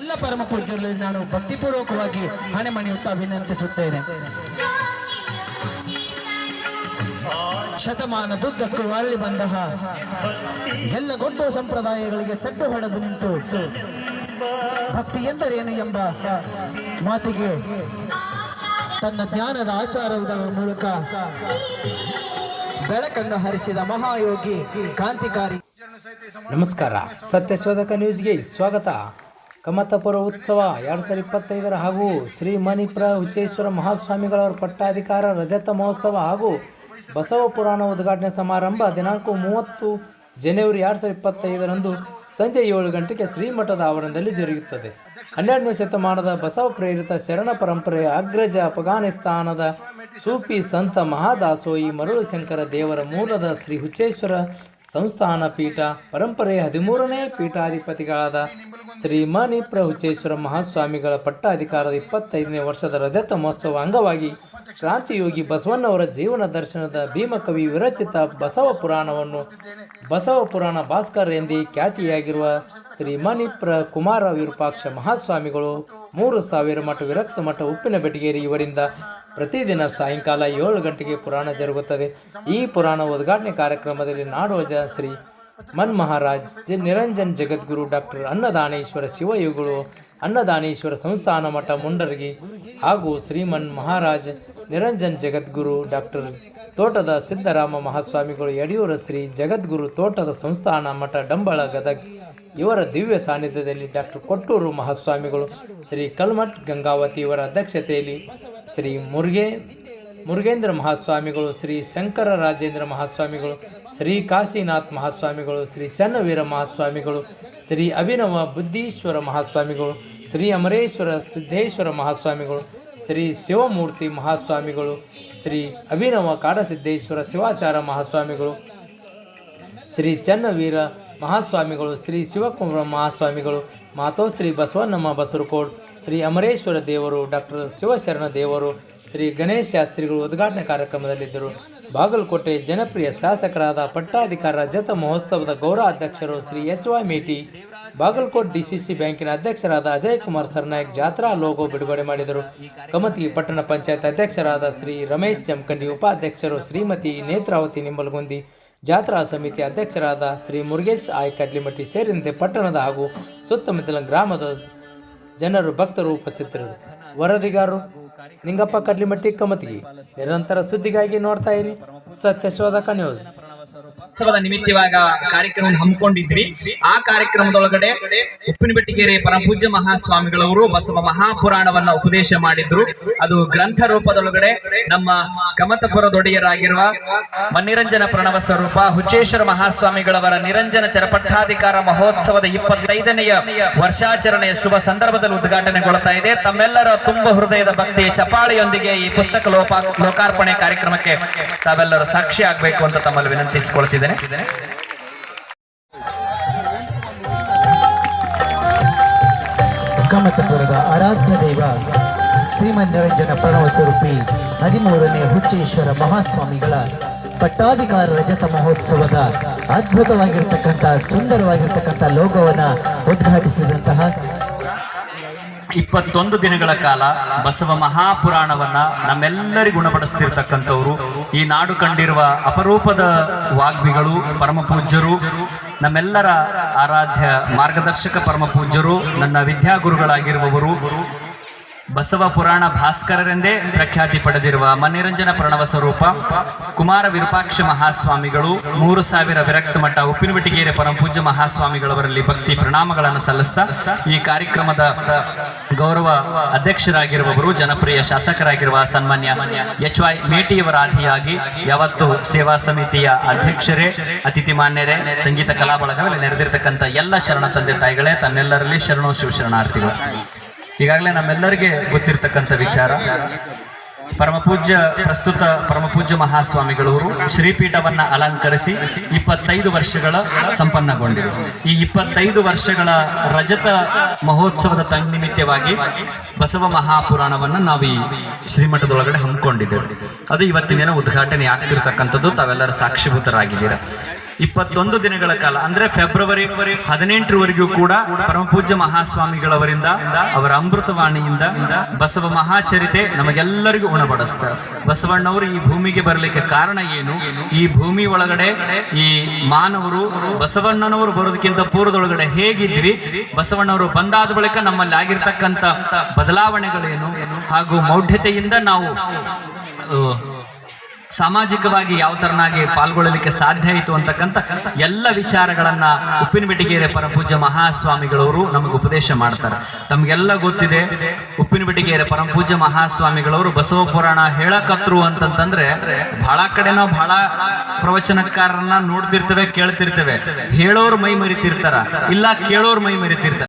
ಎಲ್ಲ ಪರಮ ಪೂಜ್ಯರಲ್ಲಿ ನಾನು ಭಕ್ತಿಪೂರ್ವಕವಾಗಿ ಹಣೆ ಮಣಿಯುತ್ತಾ ವಿನಂತಿಸುತ್ತೇನೆ. ಶತಮಾನದುದ್ದಕ್ಕೂ ಅರಳಿ ಬಂತಹ ಎಲ್ಲ ಗೊಡ್ಡು ಸಂಪ್ರದಾಯಗಳಿಗೆ ಸಡ್ಡು ಹೊಡೆದು ನಿಂತು. ಭಕ್ತಿ ಎಂದರೇನು ಎಂಬ ಮಾತಿಗೆ ತನ್ನ ಜ್ಞಾನದ ಆಚಾರದ ಮೂಲಕ ಬೆಳಕನ್ನು ಹರಿಸಿದ ಮಹಾಯೋಗಿ, ಕ್ರಾಂತಿಕಾರಿ. ನಮಸ್ಕಾರ. ಸತ್ಯಶೋಧಕ ನ್ಯೂಸ್ಗೆ ಸ್ವಾಗತ. ಕಮತಪುರ ಉತ್ಸವ ಎರಡು ಸಾವಿರದ ಇಪ್ಪತ್ತೈದರ ಹಾಗೂ ಶ್ರೀ ಮಣಿಪುರ ಹುಚ್ಚೇಶ್ವರ ಮಹಾಸ್ವಾಮಿಗಳವರ ಪಟ್ಟಾಧಿಕಾರ ರಜತ ಮಹೋತ್ಸವ ಹಾಗೂ ಬಸವ ಪುರಾಣ ಉದ್ಘಾಟನೆ ಸಮಾರಂಭ ದಿನಾಂಕ ಮೂವತ್ತು ಜನವರಿ ಎರಡು ಸಾವಿರದ ಇಪ್ಪತ್ತೈದರಂದು ಸಂಜೆ ಏಳು ಗಂಟೆಗೆ ಶ್ರೀಮಠದ ಆವರಣದಲ್ಲಿ ಜರುಗುತ್ತದೆ. ಹನ್ನೆರಡನೇ ಶತಮಾನದ ಬಸವ ಪ್ರೇರಿತ ಶರಣ ಪರಂಪರೆಯ ಅಗ್ರಜ ಅಫಘಾನಿಸ್ತಾನದ ಸೂಫಿ ಸಂತ ಮಹಾದಾಸೋಯಿ ಮರುಳಶಂಕರ ಶಂಕರ ದೇವರ ಮೂಲದ ಶ್ರೀ ಹುಚ್ಚೇಶ್ವರ ಸಂಸ್ಥಾನ ಪೀಠ, ಪರಂಪರೆಯ ಹದಿಮೂರನೇ ಪೀಠಾಧಿಪತಿಗಳಾದ ಶ್ರೀ ಮಣಿಪ್ರ ಹುಚ್ಚೇಶ್ವರ ಮಹಾಸ್ವಾಮಿಗಳ ಪಟ್ಟಾಧಿಕಾರದ ಇಪ್ಪತ್ತೈದನೇ ವರ್ಷದ ರಜತ ಮಹೋತ್ಸವ ಅಂಗವಾಗಿ ಕ್ರಾಂತಿಯೋಗಿ ಬಸವಣ್ಣವರ ಜೀವನ ದರ್ಶನದ ಭೀಮಕವಿ ವಿರಚಿತ ಬಸವ ಪುರಾಣವನ್ನು ಬಸವ ಪುರಾಣ ಭಾಸ್ಕರ್ ಎಂದೇ ಖ್ಯಾತಿಯಾಗಿರುವ ಶ್ರೀ ಕುಮಾರ ವಿರೂಪಾಕ್ಷ ಮಹಾಸ್ವಾಮಿಗಳು ಮೂರು ಸಾವಿರ ಮಠ ವಿರಕ್ತ ಮಠ ಉಪ್ಪಿನ ಬೆಟಗೇರಿ ಇವರಿಂದ. ಪ್ರತಿದಿನ ಸಾಯಂಕಾಲ ಏಳು ಗಂಟೆಗೆ ಪುರಾಣ ಜರುಗುತ್ತದೆ. ಈ ಪುರಾಣ ಉದ್ಘಾಟನೆ ಕಾರ್ಯಕ್ರಮದಲ್ಲಿ ನಾಡೋಜ ಶ್ರೀ ಮನ್ ಮಹಾರಾಜ್ ನಿರಂಜನ್ ಜಗದ್ಗುರು ಡಾಕ್ಟರ್ ಅನ್ನದಾನೇಶ್ವರ ಶಿವಯುಗಳು ಅನ್ನದಾನೇಶ್ವರ ಸಂಸ್ಥಾನ ಮಠ ಮುಂಡರಗಿ ಹಾಗೂ ಶ್ರೀಮನ್ ಮಹಾರಾಜ್ ನಿರಂಜನ್ ಜಗದ್ಗುರು ಡಾಕ್ಟರ್ ತೋಟದ ಸಿದ್ದರಾಮ ಮಹಾಸ್ವಾಮಿಗಳು ಯಡಿಯೂರ ಶ್ರೀ ಜಗದ್ಗುರು ತೋಟದ ಸಂಸ್ಥಾನ ಮಠ ಡಂಬಳ ಗದಗ್. ಇವರ ದಿವ್ಯ ಸಾನ್ನಿಧ್ಯದಲ್ಲಿ ಡಾಕ್ಟರ್ ಕೊಟ್ಟೂರು ಮಹಾಸ್ವಾಮಿಗಳು ಶ್ರೀ ಕಲ್ಮಠ್ ಗಂಗಾವತಿ ಇವರ ಅಧ್ಯಕ್ಷತೆಯಲ್ಲಿ ಶ್ರೀ ಮುರುಗೇ, ಮುರುಗೇಂದ್ರ ಮಹಾಸ್ವಾಮಿಗಳು, ಶ್ರೀ ಶಂಕರ ರಾಜೇಂದ್ರ ಮಹಾಸ್ವಾಮಿಗಳು, ಶ್ರೀ ಕಾಶಿನಾಥ್ ಮಹಾಸ್ವಾಮಿಗಳು, ಶ್ರೀ ಚನ್ನವೀರ ಮಹಾಸ್ವಾಮಿಗಳು, ಶ್ರೀ ಅಭಿನವ ಬುದ್ಧೀಶ್ವರ ಮಹಾಸ್ವಾಮಿಗಳು, ಶ್ರೀ ಅಮರೇಶ್ವರ ಸಿದ್ದೇಶ್ವರ ಮಹಾಸ್ವಾಮಿಗಳು ಶ್ರೀ ಶಿವಮೂರ್ತಿ ಮಹಾಸ್ವಾಮಿಗಳು, ಶ್ರೀ ಅಭಿನವ ಕಾಡಸಿದ್ದೇಶ್ವರ ಶಿವಾಚಾರ ಮಹಾಸ್ವಾಮಿಗಳು, ಶ್ರೀ ಚನ್ನವೀರ ಮಹಾಸ್ವಾಮಿಗಳು, ಶ್ರೀ ಶಿವಕುಮಾರ ಮಹಾಸ್ವಾಮಿಗಳು ಮಾತೋ ಶ್ರೀ ಬಸವಣ್ಣಮ್ಮ ಬಸರಕೋಡ್, ಶ್ರೀ ಅಮರೇಶ್ವರ ದೇವರು ಡಾಕ್ಟರ್ ಶಿವಶರಣ ದೇವರು ಶ್ರೀ ಗಣೇಶ್ ಶಾಸ್ತ್ರಿಗಳು ಉದ್ಘಾಟನಾ ಕಾರ್ಯಕ್ರಮದಲ್ಲಿದ್ದರು. ಬಾಗಲಕೋಟೆ ಜನಪ್ರಿಯ ಶಾಸಕರಾದ ಪಟ್ಟಾಧಿಕಾರ ಜತ ಮಹೋತ್ಸವದ ಗೌರವಾಧ್ಯಕ್ಷರು Shri H Y Meti, Bagalkot DCC ಬ್ಯಾಂಕಿನ ಅಧ್ಯಕ್ಷರಾದ ಅಜಯ್ ಕುಮಾರ್ ಸರ್ನಾಯಕ್ ಜಾತ್ರಾ ಲೋಗೋ ಬಿಡುಗಡೆ ಮಾಡಿದರು. ಕಮತಿ ಪಟ್ಟಣ ಪಂಚಾಯತ್ ಅಧ್ಯಕ್ಷರಾದ ಶ್ರೀ ರಮೇಶ್ ಜಮಖಂಡಿ ಉಪಾಧ್ಯಕ್ಷರು ಶ್ರೀಮತಿ ನೇತ್ರಾವತಿ ನಿಂಬಲಗುಂದಿ, ಜಾತ್ರಾ ಸಮಿತಿ ಅಧ್ಯಕ್ಷರಾದ ಶ್ರೀ ಮುರುಗೇಶ್ ಆಯ್ ಕಡ್ಲಿಮಟ್ಟಿ ಸೇರಿದಂತೆ ಪಟ್ಟಣದ ಹಾಗೂ ಸುತ್ತಮುತ್ತಲಿನ ಗ್ರಾಮದ ಜನರು ಭಕ್ತರು ಉಪಸ್ಥಿತರು ವರದಿಗಾರರು ನಿಂಗಪ್ಪ ಕಡ್ಲಿಮಟ್ಟಿ ಕಮತಿಗೆ ನಿರಂತರ ಸುದ್ದಿಗಾಗಿ ನೋಡ್ತಾ ಇರಿ. ಸತ್ಯಶೋಧಕ ನ್ಯೂಸ್. ಉತ್ಸವದ ನಿಮಿತ್ತವಾಗ ಕಾರ್ಯಕ್ರಮವನ್ನು ಹಮ್ಮಿಕೊಂಡಿದ್ವಿ. ಆ ಕಾರ್ಯಕ್ರಮದೊಳಗಡೆ ಉಪ್ಪಿನಬೆಟ್ಟಿಗೆರೆ ಪರಮಪೂಜ್ಯ ಮಹಾಸ್ವಾಮಿಗಳವರು ಬಸವ ಮಹಾಪುರಾಣವನ್ನ ಉಪದೇಶ ಮಾಡಿದ್ರು. ಅದು ಗ್ರಂಥ ರೂಪದೊಳಗಡೆ ನಮ್ಮ ಕಮತಪುರದೊಡೆಯರಾಗಿರುವ ಮನ್ನಿರಂಜನ ಪ್ರಣವ ಸ್ವರೂಪ, ಹುಚ್ಚೇಶ್ವರ ಮಹಾಸ್ವಾಮಿಗಳವರ ನಿರಂಜನ ಚರಪಟ್ಟಾಧಿಕಾರ ಮಹೋತ್ಸವದ ಇಪ್ಪತ್ತೈದನೆಯ ವರ್ಷಾಚರಣೆಯ ಶುಭ ಸಂದರ್ಭದಲ್ಲಿ ಉದ್ಘಾಟನೆಗೊಳ್ತಾ ಇದೆ. ತಮ್ಮೆಲ್ಲರ ತುಂಬ ಹೃದಯದ ಭಕ್ತಿ ಚಪಾಳಿಯೊಂದಿಗೆ ಈ ಪುಸ್ತಕ ಲೋಪ, ಲೋಕಾರ್ಪಣೆ ಕಾರ್ಯಕ್ರಮಕ್ಕೆ ತಾವೆಲ್ಲರೂ ಸಾಕ್ಷಿ ಆಗ್ಬೇಕು ಅಂತ ತಮ್ಮಲ್ಲಿ ವಿನಂತಿಸಿಕೊಳ್ತಿದ್ದೇನೆ ಕಮತಪುರದ ಆರಾಧ್ಯ ದೈವ ಶ್ರೀಮಂತರಂಜನ ಪ್ರಣವ ಸ್ವರೂಪಿ ಹದಿಮೂರನೇ ಹುಚ್ಚೇಶ್ವರ ಮಹಾಸ್ವಾಮಿಗಳ ಪಟ್ಟಾಧಿಕಾರ ರಜತ ಮಹೋತ್ಸವದ ಅದ್ಭುತವಾಗಿರ್ತಕ್ಕಂಥ ಸುಂದರವಾಗಿರ್ತಕ್ಕಂಥ ಲೋಗವನ್ನು ಉದ್ಘಾಟಿಸಿದಂತಹ ಇಪ್ಪತ್ತೊಂದು ದಿನಗಳ ಕಾಲ ಬಸವ ಮಹಾಪುರಾಣವನ್ನ ನಮ್ಮೆಲ್ಲರಿಗೂ ಗುಣಪಡಿಸ್ತಿರ್ತಕ್ಕಂಥವ್ರು. ಈ ನಾಡು ಕಂಡಿರುವ ಅಪರೂಪದ ವಾಗ್ಮಿಗಳು, ಪರಮ ಪೂಜ್ಯರು, ನಮ್ಮೆಲ್ಲರ ಆರಾಧ್ಯ ಮಾರ್ಗದರ್ಶಕ ಪರಮ ಪೂಜ್ಯರು, ನನ್ನ ವಿದ್ಯಾಗುರುಗಳಾಗಿರುವವರು. ಬಸವ ಪುರಾಣ ಭಾಸ್ಕರರೆಂದೇ ಪ್ರಖ್ಯಾತಿ ಪಡೆದಿರುವ ಮನಿರಂಜನ ಪ್ರಣವ ಸ್ವರೂಪ, ಕುಮಾರ ವಿರೂಪಾಕ್ಷ ಮಹಾಸ್ವಾಮಿಗಳು, ಮೂರು ಸಾವಿರ ವಿರಕ್ತ ಮಠ, ಉಪ್ಪಿನಬೆಟ್ಟಿಗೆರೆ ಪರಮಪೂಜ್ಯ ಮಹಾಸ್ವಾಮಿಗಳವರಲ್ಲಿ ಭಕ್ತಿ ಪ್ರಣಾಮಗಳನ್ನು ಸಲ್ಲಿಸ್ತಾ ಈ ಕಾರ್ಯಕ್ರಮದ ಗೌರವ ಅಧ್ಯಕ್ಷರಾಗಿರುವವರು, ಜನಪ್ರಿಯ ಶಾಸಕರಾಗಿರುವ ಸನ್ಮಾನ್ಯ ಎಚ್ ವೈ ಮೇಟಿಯವರ ಆದಿಯಾಗಿ ಯಾವತ್ತು ಸೇವಾ ಸಮಿತಿಯ ಅಧ್ಯಕ್ಷರೇ, ಅತಿಥಿ ಮಾನ್ಯರೇ, ಸಂಗೀತ ಕಲಾ ಬಳಗದಲ್ಲಿ ನೆರೆದಿರ್ತಕ್ಕಂಥ ಎಲ್ಲ ಶರಣ ತಂದೆ ತಾಯಿಗಳೇ, ತನ್ನೆಲ್ಲರಲ್ಲಿ ಶರಣೋ ಶಿವಶರಣಾರ್ಥಿಗಳು. ಈಗಾಗಲೇ ನಮ್ಮೆಲ್ಲರಿಗೆ ಗೊತ್ತಿರ್ತಕ್ಕಂಥ ವಿಚಾರ. ಪರಮಪೂಜ್ಯ ಪ್ರಸ್ತುತ ಪರಮಪೂಜ್ಯ ಮಹಾಸ್ವಾಮಿಗಳವರು ಶ್ರೀಪೀಠವನ್ನ ಅಲಂಕರಿಸಿ ಇಪ್ಪತ್ತೈದು ವರ್ಷಗಳ ಸಂಪನ್ನಗೊಂಡಿವೆ ಈ ಇಪ್ಪತ್ತೈದು ವರ್ಷಗಳ ರಜತ ಮಹೋತ್ಸವದ ತನ್ನಿಮಿತ್ತವಾಗಿ ಬಸವ ಮಹಾಪುರಾಣವನ್ನ ನಾವು ಈ ಶ್ರೀಮಠದೊಳಗಡೆ ಹಮ್ಮಿಕೊಂಡಿದ್ದೇವೆ. ಅದು ಇವತ್ತಿನ ಉದ್ಘಾಟನೆ ಆಗ್ತಿರ್ತಕ್ಕಂಥದ್ದು. ತಾವೆಲ್ಲರ ಸಾಕ್ಷಿಭೂತರಾಗಿದ್ದೀರಾ. ಇಪ್ಪತ್ತೊಂದು ದಿನಗಳ ಕಾಲ, ಅಂದ್ರೆ ಫೆಬ್ರವರಿ ಹದಿನೆಂಟರವರೆಗೂ ಕೂಡ ಪರಮಪೂಜ್ಯ ಮಹಾಸ್ವಾಮಿಗಳವರಿಂದ, ಅವರ ಅಮೃತವಾಣಿಯಿಂದ ಬಸವ ಮಹಾಚರಿತೆ ನಮಗೆಲ್ಲರಿಗೂ ಉಣಬಡಿಸ್ತಾರೆ. ಬಸವಣ್ಣವರು ಈ ಭೂಮಿಗೆ ಬರಲಿಕ್ಕೆ ಕಾರಣ ಏನು? ಈ ಭೂಮಿ ಒಳಗಡೆ ಈ ಮಾನವರು, ಬಸವಣ್ಣನವರು ಬರೋದಕ್ಕಿಂತ ಪೂರ್ವದೊಳಗಡೆ ಹೇಗಿದ್ವಿ? ಬಸವಣ್ಣವರು ಬಂದಾದ ಬಳಿಕ ನಮ್ಮಲ್ಲಿ ಆಗಿರ್ತಕ್ಕಂಥ ಬದಲಾವಣೆಗಳೇನು? ಹಾಗೂ ಮೌಢ್ಯತೆಯಿಂದ ನಾವು ಸಾಮಾಜಿಕವಾಗಿ ಯಾವ ತರನಾಗಿ ಪಾಲ್ಗೊಳ್ಳಲಿಕ್ಕೆ ಸಾಧ್ಯ ಆಯಿತು ಅಂತಕ್ಕಂಥ ಎಲ್ಲ ವಿಚಾರಗಳನ್ನ ಉಪ್ಪಿನಬೆಟ್ಟಿಗೆರೆ ಪರಮಪೂಜ್ಯ ಮಹಾಸ್ವಾಮಿಗಳವರು ನಮಗೆ ಉಪದೇಶ ಮಾಡ್ತಾರೆ. ತಮಗೆಲ್ಲ ಗೊತ್ತಿದೆ ಉಪ್ಪಿನಬೆಟ್ಟಿಗೆರೆ ಪರಮಪೂಜ್ಯ ಮಹಾಸ್ವಾಮಿಗಳವರು ಬಸವ ಪುರಾಣ ಹೇಳಕತ್ರು ಅಂತಂತಂದ್ರೆ ಬಹಳ ಕಡೆ ನಾವು ಬಹಳ ಪ್ರವಚನಕಾರರನ್ನ ನೋಡ್ತಿರ್ತೇವೆ, ಕೇಳ್ತಿರ್ತೇವೆ. ಹೇಳೋರು ಮೈ ಮರಿತಿರ್ತಾರ, ಇಲ್ಲ ಕೇಳೋರು ಮೈ ಮರಿತಿರ್ತಾರ.